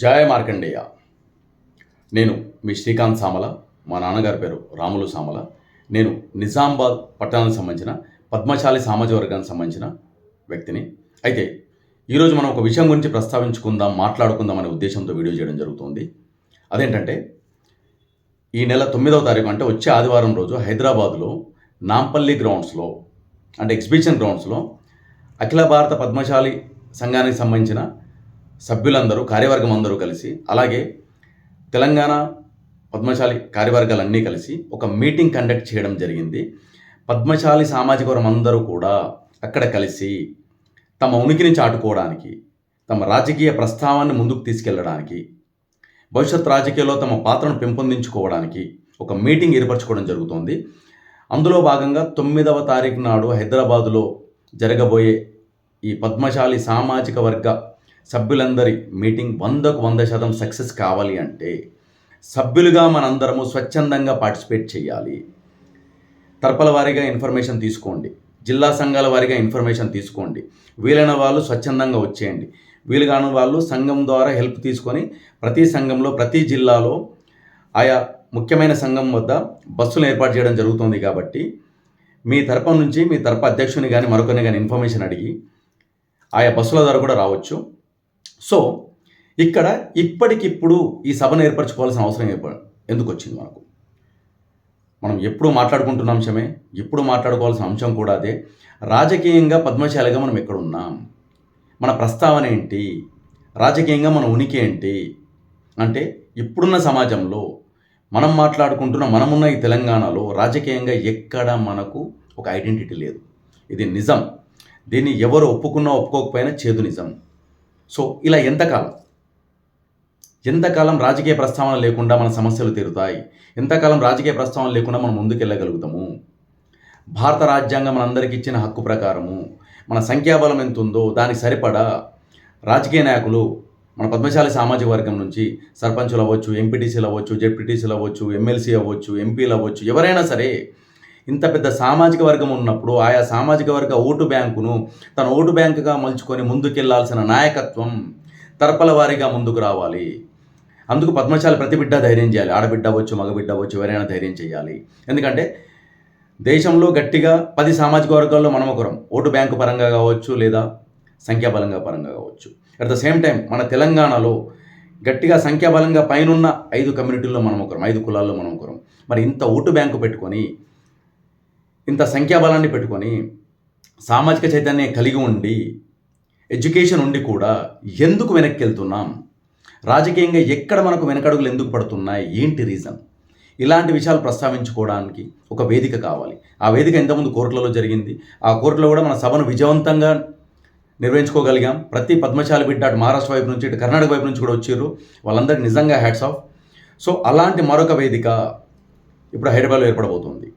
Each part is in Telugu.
జయ మార్కండేయ. నేను మీ శ్రీకాంత్ సామల మా నాన్నగారి పేరు రాములు సామల. నేను నిజామాబాద్ పట్టణానికి సంబంధించిన పద్మశాలి సామాజిక వర్గానికి సంబంధించిన వ్యక్తిని. అయితే ఈరోజు మనం ఒక విషయం గురించి ప్రస్తావించుకుందాం మాట్లాడుకుందాం అనే ఉద్దేశంతో వీడియో చేయడం జరుగుతుంది. అదేంటంటే ఈ నెల తొమ్మిదవ తారీఖు అంటే వచ్చే ఆదివారం రోజు హైదరాబాద్లో నాంపల్లి గ్రౌండ్స్లో అంటే ఎగ్జిబిషన్ గ్రౌండ్స్లో అఖిల భారత పద్మశాలి సంఘానికి సంబంధించిన సభ్యులందరూ కార్యవర్గం అందరూ కలిసి అలాగే తెలంగాణ పద్మశాలి కార్యవర్గాలన్నీ కలిసి ఒక మీటింగ్ కండక్ట్ చేయడం జరిగింది. పద్మశాలి సామాజిక వర్గం అందరూ కూడా అక్కడ కలిసి తమ ఉనికిని చాటుకోవడానికి తమ రాజకీయ ప్రస్తావాన్ని ముందుకు తీసుకెళ్ళడానికి భవిష్యత్ రాజకీయాల్లో తమ పాత్రను పెంపొందించుకోవడానికి ఒక మీటింగ్ ఏర్పరచుకోవడం జరుగుతోంది. అందులో భాగంగా తొమ్మిదవ తారీఖు నాడు హైదరాబాదులో జరగబోయే ఈ పద్మశాలి సామాజిక వర్గ సభ్యులందరి మీటింగ్ వందకు వంద శాతం సక్సెస్ కావాలి అంటే సభ్యులుగా మనందరము స్వచ్ఛందంగా పార్టిసిపేట్ చేయాలి. తరపల వారీగా ఇన్ఫర్మేషన్ తీసుకోండి. జిల్లా సంఘాల వారీగా ఇన్ఫర్మేషన్ తీసుకోండి. వీలైన వాళ్ళు స్వచ్ఛందంగా వచ్చేయండి. వీలు కాని వాళ్ళు సంఘం ద్వారా హెల్ప్ తీసుకొని ప్రతి సంఘంలో ప్రతి జిల్లాలో ఆయా ముఖ్యమైన సంఘం వద్ద బస్సులు ఏర్పాటు చేయడం జరుగుతుంది కాబట్టి మీ తరపు నుంచి మీ తరపు అధ్యక్షుని కానీ మరొకరిని కానీ ఇన్ఫర్మేషన్ అడిగి ఆయా బస్సుల ద్వారా కూడా రావచ్చు. సో ఇక్కడ ఇప్పటికిప్పుడు ఈ సభను ఏర్పరచుకోవాల్సిన అవసరం ఎందుకు వచ్చింది మనకు? మనం ఎప్పుడు మాట్లాడుకుంటున్న అంశమే ఎప్పుడు మాట్లాడుకోవాల్సిన అంశం కూడా అదే. రాజకీయంగా పద్మశాలిగా మనం ఎక్కడ ఉన్నాం మన ప్రస్తావన ఏంటి? రాజకీయంగా మన ఉనికి ఏంటి? అంటే ఇప్పుడున్న సమాజంలో మనం మాట్లాడుకుంటున్న మనమున్న ఈ తెలంగాణలో రాజకీయంగా ఎక్కడ మనకు ఒక ఐడెంటిటీ లేదు. ఇది నిజం. దీన్ని ఎవరు ఒప్పుకున్నా ఒప్పుకోకపోయినా చేదు నిజం. సో ఇలా ఎంతకాలం? ఎంతకాలం రాజకీయ ప్రస్తావన లేకుండా మన సమస్యలు తీరుతాయి? ఎంతకాలం రాజకీయ ప్రస్తావన లేకుండా మనం ముందుకెళ్ళగలుగుతాము? భారత రాజ్యాంగం మనందరికి ఇచ్చిన హక్కు ప్రకారము మన సంఖ్యాబలం ఎంత ఉందో దానికి సరిపడా రాజకీయ నాయకులు మన పద్మశాలి సామాజిక వర్గం నుంచి సర్పంచులు అవ్వచ్చు ఎంపీటీసీలు అవ్వచ్చు జెడ్పీటీసీలు అవ్వచ్చు ఎమ్మెల్సీ అవ్వచ్చు ఎంపీలు అవ్వచ్చు ఎవరైనా సరే ఇంత పెద్ద సామాజిక వర్గం ఉన్నప్పుడు ఆయా సామాజిక వర్గ ఓటు బ్యాంకును తన ఓటు బ్యాంకుగా మలుచుకొని ముందుకెళ్ళాల్సిన నాయకత్వం తరపల వారీగా ముందుకు రావాలి. అందుకు పద్మశాలి ప్రతి బిడ్డ ధైర్యం చేయాలి. ఆడబిడ్డ అవ్వచ్చు మగబిడ్డ అవ్వచ్చు ఎవరైనా ధైర్యం చేయాలి. ఎందుకంటే దేశంలో గట్టిగా పది సామాజిక వర్గాల్లో మనం ఒకరం. ఓటు బ్యాంకు పరంగా కావచ్చు లేదా సంఖ్యాబలంగా పరంగా కావచ్చు. అట్ ద సేమ్ టైం మన తెలంగాణలో గట్టిగా సంఖ్యాబలంగా పైనున్న ఐదు కమ్యూనిటీల్లో మనం ఒకరం. ఐదు కులాల్లో మనం ఒకరం. మరి ఇంత ఓటు బ్యాంకు పెట్టుకొని ఇంత సంఖ్యాబలాన్ని పెట్టుకొని సామాజిక చైతన్యం కలిగి ఉండి ఎడ్యుకేషన్ ఉండి కూడా ఎందుకు వెనక్కి వెళ్తున్నాం రాజకీయంగా ఎక్కడ మనకు వెనకడుగులు ఎందుకు పడుతున్నాయి? ఏంటి రీజన్ ఇలాంటి విషయాలు ప్రస్తావించుకోవడానికి ఒక వేదిక కావాలి. ఆ వేదిక ఇంతకుముందు కోర్టులలో జరిగింది. ఆ కోర్టులో కూడా మన సభను విజయవంతంగా నిర్వహించుకోగలిగాం. ప్రతి పద్మశాలి బిడ్డ అటు మహారాష్ట్ర వైపు నుంచి ఇటు కర్ణాటక వైపు నుంచి కూడా వచ్చారు. వాళ్ళందరికీ నిజంగా హ్యాట్స్ ఆఫ్ సో అలాంటి మరొక వేదిక ఇప్పుడు హైదరాబాద్లో ఏర్పడబోతుంది.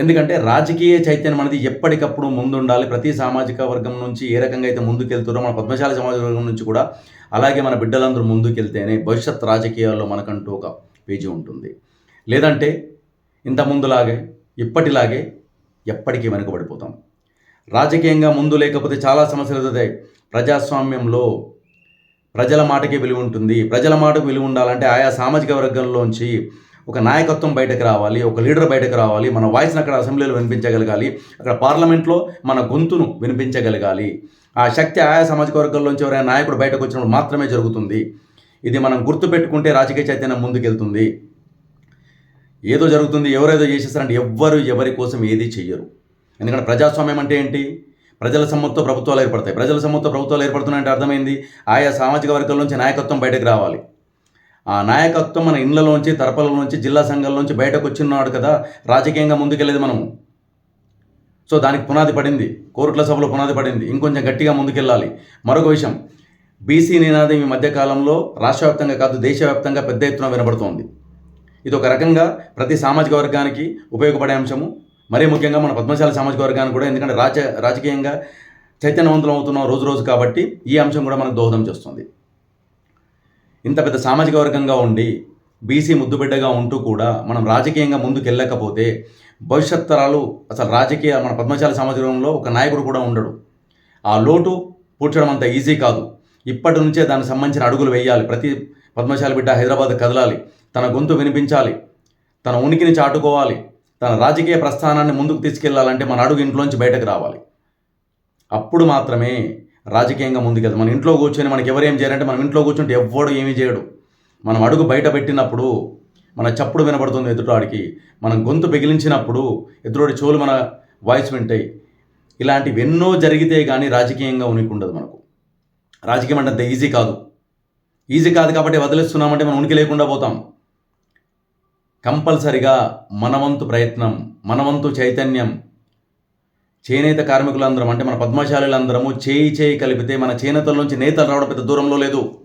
ఎందుకంటే రాజకీయ చైతన్యం అనేది ఎప్పటికప్పుడు ముందుండాలి. ప్రతి సామాజిక వర్గం నుంచి ఏ రకంగా అయితే ముందుకెళ్తారో మన పద్మశాల సమాజ వర్గం నుంచి కూడా అలాగే మన బిడ్డలందరూ ముందుకెళ్తేనే భవిష్యత్ రాజకీయాల్లో మనకంటూ ఒక పేజీ ఉంటుంది. లేదంటే ఇంత ముందులాగే ఇప్పటిలాగే ఎప్పటికీ వెనుకబడిపోతాం. రాజకీయంగా ముందు లేకపోతే చాలా సమస్యలు ఎదుగుతాయి ప్రజాస్వామ్యంలో ప్రజల మాటకి విలువ ఉంటుంది. ప్రజల మాటకు విలువ ఉండాలంటే ఆయా సామాజిక వర్గంలోంచి ఒక నాయకత్వం బయటకు రావాలి ఒక లీడర్ బయటకు రావాలి మన వాయిస్ని అక్కడ అసెంబ్లీలో వినిపించగలగాలి అక్కడ పార్లమెంట్లో మన గొంతును వినిపించగలగాలి. ఆ శక్తి ఆయా సామాజిక వర్గాల్లోంచి ఎవరైనా నాయకుడు బయటకు వచ్చినప్పుడు మాత్రమే జరుగుతుంది. ఇది మనం గుర్తుపెట్టుకుంటే రాజకీయ చైతన్యం ముందుకెళ్తుంది. ఏదో జరుగుతుంది ఎవరేదో చేసేస్తారంటే ఎవ్వరు ఎవరి కోసం ఏది చెయ్యరు. ఎందుకంటే ప్రజాస్వామ్యం అంటే ఏంటి? ప్రజల సమ్మతితో ప్రభుత్వాలు ఏర్పడతాయి. ప్రజల సమ్మతితో ప్రభుత్వాలు ఏర్పడుతున్నాయంటే అర్థమైంది ఆయా సామాజిక వర్గాల నుంచి నాయకత్వం బయటకు రావాలి. ఆ నాయకత్వం మన ఇండ్లలోంచి తరపలలోంచి నుంచి జిల్లా సంఘాల నుంచి బయటకు వచ్చిన్నాడు కదా రాజకీయంగా ముందుకెళ్ళేది మనము. సో దానికి పునాది పడింది కోరుట్ల సభలో పునాది పడింది ఇంకొంచెం గట్టిగా ముందుకెళ్ళాలి. మరొక విషయం బీసీ నినాదం ఈ మధ్యకాలంలో రాష్ట్రవ్యాప్తంగా కాదు దేశవ్యాప్తంగా పెద్ద ఎత్తున వినబడుతోంది. ఇది ఒక రకంగా ప్రతి సామాజిక వర్గానికి ఉపయోగపడే అంశము. మరీ ముఖ్యంగా మన పద్మశాల సామాజిక వర్గానికి కూడా ఎందుకంటే రాజ రాజకీయంగా చైతన్యవంతులం అవుతున్నాం రోజు రోజు కాబట్టి ఈ అంశం కూడా మనకు దోహదం చేస్తుంది. ఇంత పెద్ద సామాజిక వర్గంగా ఉండి బీసీ ముద్దుబిడ్డగా ఉంటూ కూడా మనం రాజకీయంగా ముందుకెళ్ళకపోతే భవిష్యత్ తరాలు అసలు రాజకీయ మన పద్మశాల సామాజికంలో ఒక నాయకుడు కూడా ఉండడు. ఆ లోటు పూడ్చడం అంత ఈజీ కాదు. ఇప్పటి నుంచే దానికి సంబంధించిన అడుగులు వేయాలి. ప్రతి పద్మశాలి బిడ్డ హైదరాబాద్ కదలాలి. తన గొంతు వినిపించాలి. తన ఉనికిని చాటుకోవాలి. తన రాజకీయ ప్రస్థానాన్ని ముందుకు తీసుకెళ్ళాలంటే మన అడుగు ఇంట్లోంచి బయటకు రావాలి. అప్పుడు మాత్రమే రాజకీయంగా ముందుకెళ్తాం. మన ఇంట్లో కూర్చొని మనకి ఎవరేం చేయాలంటే మనం ఇంట్లో కూర్చుంటే ఎవ్వడు ఏమీ చేయడు. మనం అడుగు బయట పెట్టినప్పుడు మన చప్పుడు వినబడుతుంది ఎదుటివాడికి. మనం గొంతు పెగిలించినప్పుడు ఎదుటి చెవులు మన వాయిస్ వింటాయి. ఇలాంటివి ఎన్నో జరిగితే కానీ రాజకీయంగా ఉనికి ఉండదు మనకు. రాజకీయం అంటే అంత ఈజీ కాదు. ఈజీ కాదు కాబట్టి వదిలేస్తున్నామంటే మనం ఉనికి లేకుండా పోతాం. కంపల్సరిగా మనవంతు ప్రయత్నం మనవంతు చైతన్యం చేనేత కార్మికులందరం అంటే మన పద్మశాలులందరము చేయి చేయి కలిపితే మన చేనేతల నుంచి నేతలు రావడం పెద్ద దూరంలో లేదు.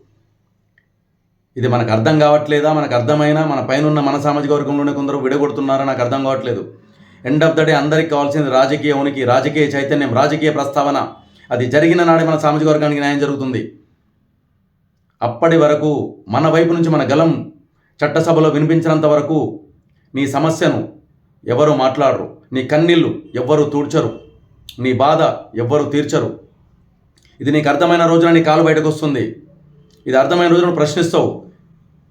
ఇది మనకు అర్థం కావట్లేదా? మనకు అర్థమైనా? మన పైన ఉన్న మన సామాజిక వర్గంలోనే కొందరు విడగొడుతున్నారా? నాకు అర్థం కావట్లేదు. ఎండ్ ఆఫ్ ద డే అందరికి కావాల్సింది రాజకీయ ఉనికి రాజకీయ చైతన్యం రాజకీయ ప్రస్తావన. అది జరిగిన నాడే మన సామాజిక వర్గానికి న్యాయం జరుగుతుంది. అప్పటి వరకు మన వైపు నుంచి మన గలం చట్టసభలో వినిపించినంత వరకు నీ సమస్యను ఎవరు మాట్లాడరు నీ కన్నీళ్ళు ఎవ్వరు తూడ్చరు. నీ బాధ ఎవ్వరు తీర్చరు. ఇది నీకు అర్థమైన రోజున నీ కాలు బయటకు వస్తుంది ఇది అర్థమైన రోజున ప్రశ్నిస్తావు.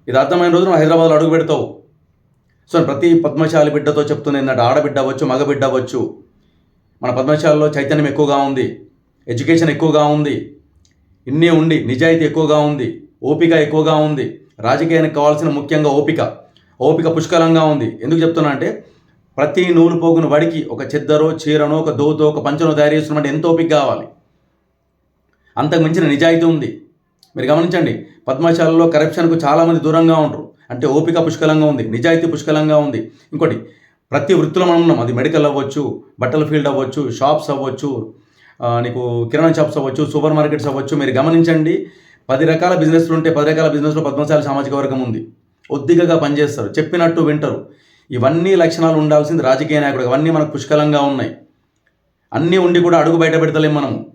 ఇది అర్థమైన రోజున హైదరాబాద్లో అడుగు పెడతావు. సో ప్రతి పద్మశాలి బిడ్డతో చెప్తుంది ఏంటంటే ఆడబిడ్డ అవ్వచ్చు మగబిడ్డ అవ్వచ్చు. మన పద్మశాలలో చైతన్యం ఎక్కువగా ఉంది. ఎడ్యుకేషన్ ఎక్కువగా ఉంది. ఇన్ని ఉండి నిజాయితీ ఎక్కువగా ఉంది. ఓపిక ఎక్కువగా ఉంది. రాజకీయానికి కావాల్సిన ముఖ్యంగా ఓపిక. ఓపిక పుష్కలంగా ఉంది. ఎందుకు చెప్తున్నా అంటే ప్రతి నూలు పోగును వడికి ఒక చెద్దరో చీరనో ఒక దోతో ఒక పంచనో తయారు చేస్తున్నామంటే ఎంత ఓపిక కావాలి. అంతకు మించిన నిజాయితీ ఉంది. మీరు గమనించండి పద్మశాలలో కరప్షన్కు చాలామంది దూరంగా ఉంటారు అంటే ఓపిక పుష్కలంగా ఉంది నిజాయితీ పుష్కలంగా ఉంది. ఇంకోటి ప్రతి వృత్తిలో మనం ఉన్నాం. అది మెడికల్ అవ్వచ్చు బట్టల ఫీల్డ్ అవ్వచ్చు షాప్స్ అవ్వచ్చు నీకు కిరాణా షాప్స్ అవ్వచ్చు సూపర్ మార్కెట్స్ అవ్వచ్చు. మీరు గమనించండి పది రకాల బిజినెస్లు ఉంటే పది రకాల బిజినెస్లో పద్మశాల సామాజిక వర్గం ఉంది. ఒద్దిగగా పనిచేస్తారు. చెప్పినట్టు వింటారు. ఇవన్నీ లక్షణాలు ఉండాల్సింది రాజకీయ నాయకుడు. ఇవన్నీ మనకు పుష్కలంగా ఉన్నాయి. అన్నీ ఉండి కూడా అడుగు బయట పెడతలేం మనం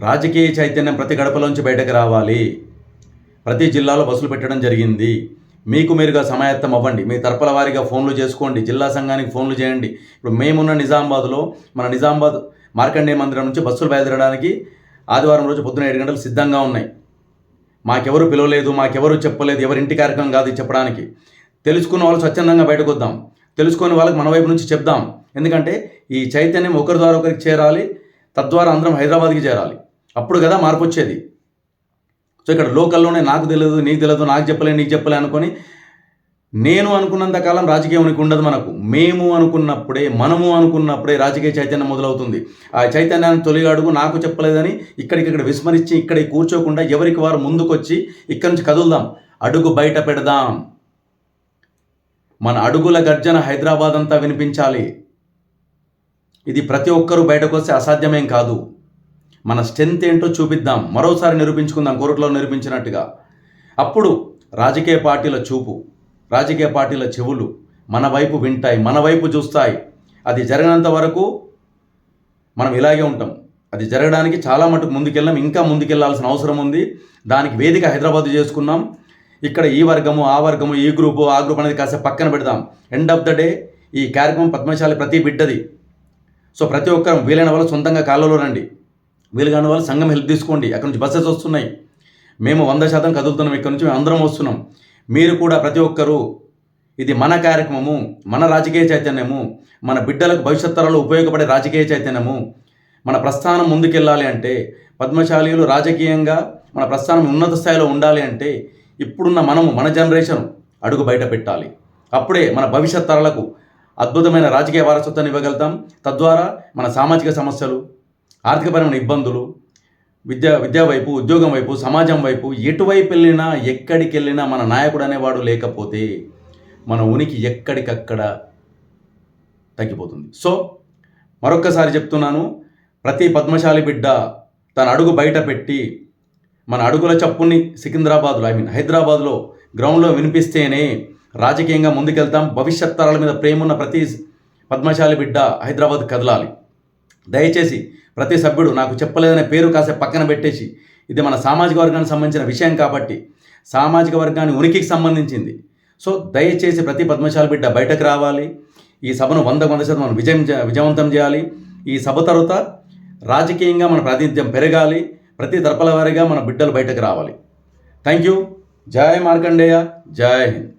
రాజకీయ చైతన్యం ప్రతి గడపలోంచి బయటకు రావాలి. ప్రతి జిల్లాలో బస్సులు పెట్టడం జరిగింది. మీకు మీరుగా సమాయత్తం అవ్వండి. మీ తరపుల వారిగా ఫోన్లు చేసుకోండి. జిల్లా సంఘానికి ఫోన్లు చేయండి. ఇప్పుడు మేమున్న నిజామాబాద్లో మన నిజామాబాద్ మార్కండేయ మందిరం నుంచి బస్సులు బయలుదేరడానికి ఆదివారం రోజు పొద్దున ఏడు గంటలు సిద్ధంగా ఉన్నాయి. మాకెవరు పిలవలేదు మాకెవరు చెప్పలేదు ఎవరి ఇంటి కార్యక్రమం కాదు చెప్పడానికి. తెలుసుకున్న వాళ్ళు స్వచ్ఛందంగా బయటకు వద్దాం. తెలుసుకుని వాళ్ళకి మన వైపు నుంచి చెప్దాం. ఎందుకంటే ఈ చైతన్యం ఒకరి ద్వారా ఒకరికి చేరాలి తద్వారా అందరం హైదరాబాద్కి చేరాలి. అప్పుడు కదా మార్పు వచ్చేది. సో ఇక్కడ లోకల్లోనే నాకు తెలియదు నీకు తెలియదు నాకు చెప్పలే నీకు చెప్పలే అనుకొని నేను అనుకున్నంత కాలం రాజకీయం ఉండదు మనకు. మేము అనుకున్నప్పుడే మనము అనుకున్నప్పుడే రాజకీయ చైతన్యం మొదలవుతుంది. ఆ చైతన్యాన్ని తొలి అడుగు నాకు చెప్పలేదని ఇక్కడికిక్కడ విస్మరించి ఇక్కడ కూర్చోకుండా ఎవరికి వారు ముందుకొచ్చి ఇక్కడి నుంచి కదులుదాం. అడుగు బయట పెడదాం. మన అడుగుల గర్జన హైదరాబాద్ అంతా వినిపించాలి. ఇది ప్రతి ఒక్కరూ బయటకు వస్తే అసాధ్యమేం కాదు. మన స్ట్రెంత్ ఏంటో చూపిద్దాం. మరోసారి నిరూపించుకుందాం కోర్టులో నిరూపించినట్టుగా. అప్పుడు రాజకీయ పార్టీల చూపు రాజకీయ పార్టీల చెవులు మన వైపు వింటాయి మన వైపు చూస్తాయి. అది జరగనంత వరకు మనం ఇలాగే ఉంటాం. అది జరగడానికి చాలా మటుకు ముందుకెళ్ళాం. ఇంకా ముందుకెళ్ళాల్సిన అవసరం ఉంది. దానికి వేదిక హైదరాబాద్ చేసుకున్నాం. ఇక్కడ ఈ వర్గము ఆ వర్గము ఈ గ్రూపు ఆ గ్రూప్ అనేది కాసేపు పక్కన పెడదాం. ఎండ్ ఆఫ్ ద డే ఈ కార్యక్రమం పద్మశాలి ప్రతి బిడ్డది. సో ప్రతి ఒక్కరు వీలైన వాళ్ళు సొంతంగా కాళ్ళలో రండి. వీలు కాని వాళ్ళు సంఘం హెల్ప్ తీసుకోండి. అక్కడ నుంచి బస్సెస్ వస్తున్నాయి. మేము వంద శాతం కదులుతున్నాం. ఇక్కడ నుంచి మేము అందరం వస్తున్నాం. మీరు కూడా ప్రతి ఒక్కరూ ఇది మన కార్యక్రమము మన రాజకీయ చైతన్యము మన బిడ్డలకు భవిష్యత్ తరాలు ఉపయోగపడే రాజకీయ చైతన్యము. మన ప్రస్థానం ముందుకెళ్ళాలి అంటే పద్మశాలీలు రాజకీయంగా మన ప్రస్థానం ఉన్నత స్థాయిలో ఉండాలి అంటే ఇప్పుడున్న మనము మన జనరేషన్ అడుగు బయట పెట్టాలి. అప్పుడే మన భవిష్యత్ తరాలకు అద్భుతమైన రాజకీయ వారసత్వాన్ని ఇవ్వగలుగుతాం. తద్వారా మన సామాజిక సమస్యలు ఆర్థికపరమైన ఇబ్బందులు విద్యా విద్యా వైపు ఉద్యోగం వైపు సమాజం వైపు ఎటువైపు వెళ్ళినా ఎక్కడికి వెళ్ళినా మన నాయకుడు అనేవాడు లేకపోతే మన ఉనికి ఎక్కడికక్కడ తగ్గిపోతుంది. సో మరొక్కసారి చెప్తున్నాను ప్రతి పద్మశాలి బిడ్డ తన అడుగు బయట పెట్టి మన అడుగుల చప్పుని సికింద్రాబాద్లో ఐ మీన్ హైదరాబాద్లో గ్రౌండ్లో వినిపిస్తేనే రాజకీయంగా ముందుకెళ్తాం. భవిష్యత్ తరాల మీద ప్రేమున్న ప్రతి పద్మశాలి బిడ్డ హైదరాబాద్ కదలాలి. దయచేసి ప్రతి సభ్యుడు నాకు చెప్పలేదనే పేరు కాసేపు పక్కన పెట్టేసి ఇది మన సామాజిక వర్గానికి సంబంధించిన విషయం కాబట్టి సామాజిక వర్గాన్ని ఉనికికి సంబంధించింది. సో దయచేసి ప్రతి పద్మశాలి బిడ్డ బయటకు రావాలి. ఈ సభను వంద వంద శాతం మనం విజయం విజయవంతం చేయాలి. ఈ సభ తరువాత రాజకీయంగా మన ప్రాతినిధ్యం పెరగాలి. ప్రతి దర్పల వారిగా మన బిడ్డలు బయటకు రావాలి. Thank you. జై మార్కండేయ. జై హింద్.